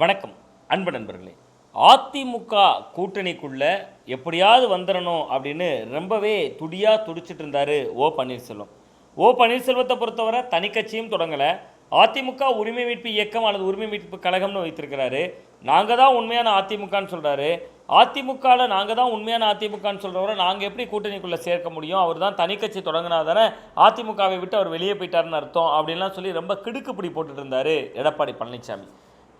வணக்கம் அன்பு நண்பர்களே. அதிமுக கூட்டணிக்குள்ள எப்படியாவது வந்துடணும் அப்படின்னு ரொம்பவே துடியா துடிச்சிட்டு இருந்தாரு ஓ பன்னீர்செல்வம். ஓ பன்னீர்செல்வத்தை பொறுத்தவரை தனி கட்சியும் தொடங்கலை. அதிமுக உரிமை மீட்பு இயக்கம் அல்லது உரிமை மீட்பு கழகம்னு வைத்திருக்கிறாரு. நாங்கள் தான் உண்மையான அதிமுகன்னு சொல்கிறாரு அதிமுகவில் நாங்கள் தான் உண்மையான அதிமுகன்னு சொல்கிறவரை நாங்கள் எப்படி கூட்டணிக்குள்ளே சேர்க்க முடியும்? அவர் தான் தனி கட்சி தொடங்கினா தானே அதிமுகவை விட்டு அவர் வெளியே போயிட்டாருன்னு அர்த்தம் அப்படின்லாம் சொல்லி ரொம்ப கிடுக்குப்பிடி போட்டுட்டு இருந்தார் எடப்பாடி பழனிசாமி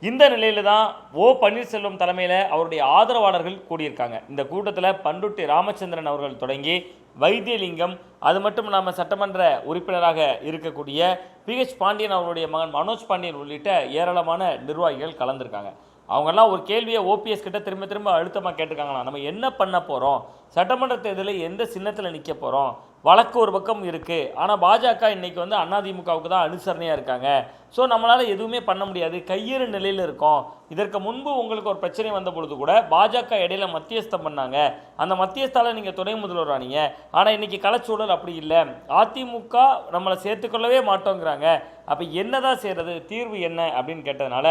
இந்த நிலையில தான் ஓ பன்னீர்செல்வம் தலைமையில் அவருடைய ஆதரவாளர்கள் கூடியிருக்காங்க. இந்த கூட்டத்தில் பண்டுட்டி ராமச்சந்திரன் அவர்கள் தொடங்கி வைத்தியலிங்கம் அது மட்டும் இல்லாமல் சட்டமன்ற உறுப்பினராக இருக்கக்கூடிய பிஹெச் பாண்டியன் அவருடைய மகன் மனோஜ் பாண்டியன் உள்ளிட்ட ஏராளமான நிர்வாகிகள் கலந்துருக்காங்க. அவங்கெல்லாம் ஒரு கேள்வியை ஓபிஎஸ் கிட்ட திரும்ப திரும்ப அழுத்தமாக கேட்டிருக்காங்களா நம்ம என்ன பண்ண போகிறோம் சட்டமன்ற தேர்தலில் எந்த சின்னத்தில் நிற்க போகிறோம் வழக்கு ஒரு பக்கம் இருக்குது ஆனால் பாஜக இன்னைக்கு வந்து அதிமுகவுக்கு தான் அனுசரணையாக இருக்காங்க. ஸோ நம்மளால் எதுவுமே பண்ண முடியாது. கையேறு நிலையில் இருக்கோம். இதற்கு முன்பு உங்களுக்கு ஒரு பிரச்சனை வந்த பொழுது கூட பாஜக இடையில மத்தியஸ்தம் பண்ணாங்க. அந்த மத்தியஸ்தால நீங்கள் துணை முதல்வர் ஆனீங்க. ஆனால் இன்றைக்கி கலச்சூழல் அப்படி இல்லை. அதிமுக நம்மளை சேர்த்துக்கொள்ளவே மாட்டோங்கிறாங்க. அப்போ என்னதான் செய்கிறது தீர்வு என்ன? அப்படின்னு கேட்டதுனால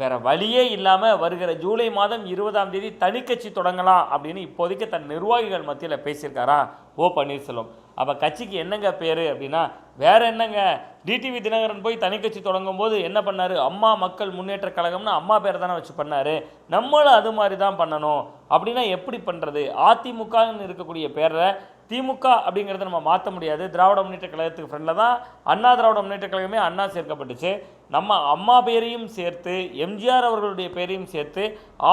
வேற வழியே இல்லாமல் வருகிற ஜூலை மாதம் இருபதாம் தேதி தனிக்கட்சி தொடங்கலாம் அப்படின்னு இப்போதைக்கு தன் நிர்வாகிகள் மத்தியில் பேசியிருக்காராம் ஓ பன்னீர்செல்வம். அப்போ கட்சிக்கு என்னங்க பேர் அப்படின்னா வேற என்னங்க? டிடிவி தினகரன் போய் தனிக்கட்சி தொடங்கும் போது என்ன பண்ணார்? அம்மா மக்கள் முன்னேற்ற கழகம்னு அம்மா பேரை தானே வச்சு பண்ணார். நம்மளும் அது மாதிரி தான் பண்ணணும். அப்படின்னா எப்படி பண்ணுறது அதிமுகன்னு இருக்கக்கூடிய பேரை திமுக அப்படிங்கிறத நம்ம மாற்ற முடியாது. திராவிட முன்னேற்ற கழகத்துக்கு ஃப்ரெண்டில் தான். அண்ணா திராவிட முன்னேற்ற கழகமே அண்ணா சேர்க்கப்பட்டுச்சு. நம்ம அம்மா பேரையும் சேர்த்து எம்ஜிஆர் அவர்களுடைய பேரையும் சேர்த்து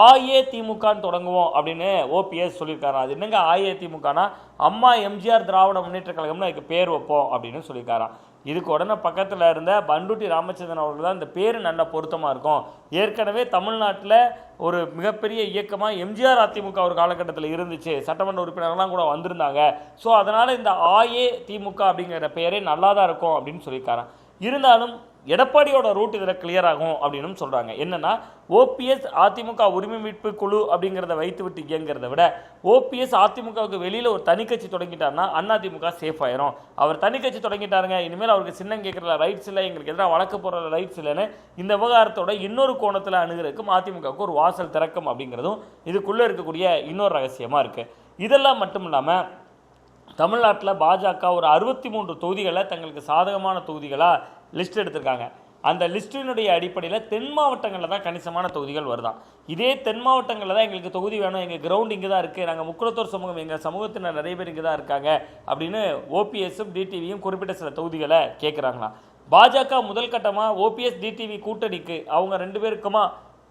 ஆஏ திமுகன்னு தொடங்குவோம் அப்படின்னு ஓபிஎஸ் சொல்லியிருக்காரு. அது என்னங்க ஆஏ திமுகனா அம்மா எம்ஜிஆர் திராவிட முன்னேற்ற கழகம்னு அதுக்கு பேர் வைப்போம் அப்படின்னு சொல்லியிருக்காராம். இதுக்கு உடனே பக்கத்தில் இருந்த பண்டுட்டி ராமச்சந்திரன் அவர்கள் தான் இந்த பேர் நல்ல பொருத்தமாக இருக்கும். ஏற்கனவே தமிழ்நாட்டில் ஒரு மிகப்பெரிய இயக்கமாக எம்ஜிஆர் அதிமுக ஒரு காலகட்டத்தில் இருந்துச்சு. சட்டமன்ற உறுப்பினர்கள்லாம் கூட வந்திருந்தாங்க. ஸோ அதனால் இந்த ஆஏ திமுக அப்படிங்கிற பெயரே நல்லா தான் இருக்கும் அப்படின்னு சொல்லியிருக்காரான் இருந்தாலும் எடப்பாடியோட ரூட் இதில் கிளியர் ஆகும் அப்படின்னு சொல்கிறாங்க என்னென்னா ஓபிஎஸ் அதிமுக உரிமை மீட்பு குழு அப்படிங்கிறத வைத்து விட்டு இயங்கிறத விட ஓபிஎஸ் அதிமுகவுக்கு வெளியில் ஒரு தனிக்கட்சி தொடங்கிட்டாருன்னா அதிமுக சேஃப் ஆயிரும். அவர் தனிக்கட்சி தொடங்கிட்டாருங்க இனிமேல் அவருக்கு சின்னம் கேட்குற ரைட்ஸ் இல்லை எங்களுக்கு எதிராக வழக்கு போடுற ரைட்ஸ் இல்லைன்னு இந்த விவகாரத்தோட இன்னொரு கோணத்தில் அணுகிறதுக்கும் அதிமுகவுக்கு ஒரு வாசல் திறக்கும் அப்படிங்கிறதும் இதுக்குள்ளே இருக்கக்கூடிய இன்னொரு ரகசியமாக இருக்குது இதெல்லாம் மட்டும் இல்லாமல் தமிழ்நாட்டில் பாஜக ஒரு அறுபத்தி மூன்று தொகுதிகளை தங்களுக்கு சாதகமான தொகுதிகளாக லிஸ்ட் எடுத்திருக்காங்க. அந்த லிஸ்டினுடைய அடிப்படையில் தென் மாவட்டங்களில் தான் கணிசமான தொகுதிகள் வருதான் இதே தென் மாவட்டங்களில் தான் எங்களுக்கு தொகுதி வேணும். எங்கள் கிரவுண்ட் இங்கே தான் இருக்குது நாங்கள் முக்குளத்தூர் சமூகம் எங்கள் சமூகத்தினர் நிறைய பேர் இங்கே தான் இருக்காங்க அப்படின்னு ஓபிஎஸும் டிடிவியும் குறிப்பிட்ட சில தொகுதிகளை கேட்குறாங்களாம் பாஜக முதல் கட்டமாக ஓபிஎஸ் டிடிவி கூட்டணிக்கு அவங்க ரெண்டு பேருக்குமா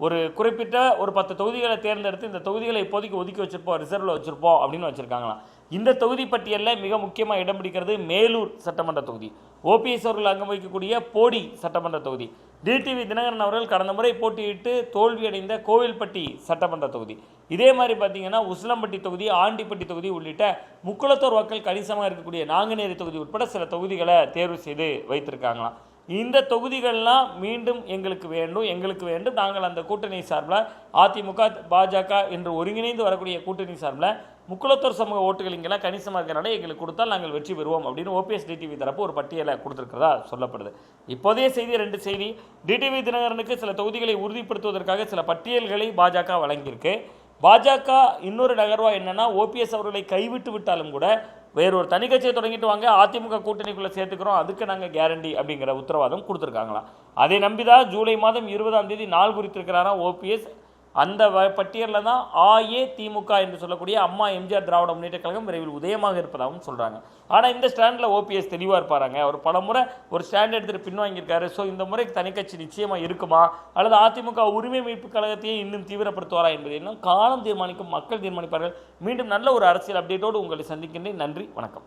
ஒரு குறிப்பிட்ட ஒரு பத்து தொகுதிகளை தேர்ந்தெடுத்து இந்த தொகுதிகளை இப்போதைக்கு ஒதுக்கி வச்சிருப்போம் ரிசர்வில் வச்சுருப்போம் அப்படின்னு வச்சுருக்காங்களாம். இந்த தொகுதி பட்டியலில் மிக முக்கியமாக இடம் பிடிக்கிறது மேலூர் சட்டமன்ற தொகுதி. ஓபிஎஸ் அவர்கள் அங்கம் வகிக்கக்கூடிய போடி சட்டமன்ற தொகுதி. டிடிவி தினகரன் அவர்கள் கடந்த முறை போட்டியிட்டு தோல்வியடைந்த கோவில்பட்டி சட்டமன்ற தொகுதி. இதே மாதிரி பார்த்தீங்கன்னா உசிலம்பட்டி தொகுதி ஆண்டிப்பட்டி தொகுதி உள்ளிட்ட முக்குளத்தோர் வாக்கள் கணிசமாக இருக்கக்கூடிய நாங்குநேரி தொகுதி உட்பட சில தொகுதிகளை தேர்வு செய்து வைத்திருக்காங்களாம். இந்த தொகுதிகள்லாம் மீண்டும் எங்களுக்கு வேண்டும் எங்களுக்கு வேண்டும். நாங்கள் அந்த கூட்டணி சார்பில் அதிமுக பாஜக என்று ஒருங்கிணைந்து வரக்கூடிய கூட்டணி சார்பில் முக்குளத்தூர் சமூக ஓட்டுகள் இங்கெல்லாம் கணிசமாக இருக்கிறனால எங்களுக்கு கொடுத்தால் நாங்கள் வெற்றி பெறுவோம் அப்படின்னு ஓபிஎஸ் டிடிவி தரப்பு ஒரு பட்டியலை கொடுத்துருக்கிறதா சொல்லப்படுது. இப்போதைய செய்தி ரெண்டு செய்தி. டிடிவி தினகரனுக்கு சில தொகுதிகளை உறுதிப்படுத்துவதற்காக சில பட்டியல்களை பாஜக வழங்கியிருக்கு. பாஜக இன்னொரு நகர்வா என்னன்னா ஓபிஎஸ் அவர்களை கைவிட்டு விட்டாலும் கூட வேற ஒரு தனி கட்சியை தொடங்கிட்டு வாங்க அதிமுக கூட்டணிக்குள்ளே சேர்த்துக்கிறோம் அதுக்கு நாங்கள் கேரண்டி அப்படிங்கிற உத்தரவாதம் கொடுத்துருக்காங்களாம். அதை நம்பி தான் ஜூலை மாதம் இருபதாம் தேதி நாள் குறித்திருக்கிறாராம் ஓபிஎஸ் அந்த வ- பட்டியலில் தான் ஆஏ திமுக என்று சொல்லக்கூடிய அம்மா எம்ஜிஆர் திராவிட முன்னேற்ற கழகம் விரைவில் உதயமாக இருப்பதாகவும் சொல்கிறாங்க ஆனால் இந்த ஸ்டாண்டில் ஓபிஎஸ் தெளிவாக இருப்பாராங்க. அவர் பல முறை ஒரு ஸ்டாண்ட் எடுத்துகிட்டு பின்வாங்கியிருக்காரு ஸோ இந்த முறை தனிக்கட்சி நிச்சயமாக இருக்குமா? அல்லது அதிமுக உரிமை மீட்பு கழகத்தையே இன்னும் தீவிரப்படுத்துவாரா என்பதை இன்னும் காலம் தீர்மானிக்கும் மக்கள் தீர்மானிப்பார்கள். மீண்டும் நல்ல ஒரு அரசியல் அப்டேட்டோடு உங்களை சந்திக்கின்றேன். நன்றி வணக்கம்.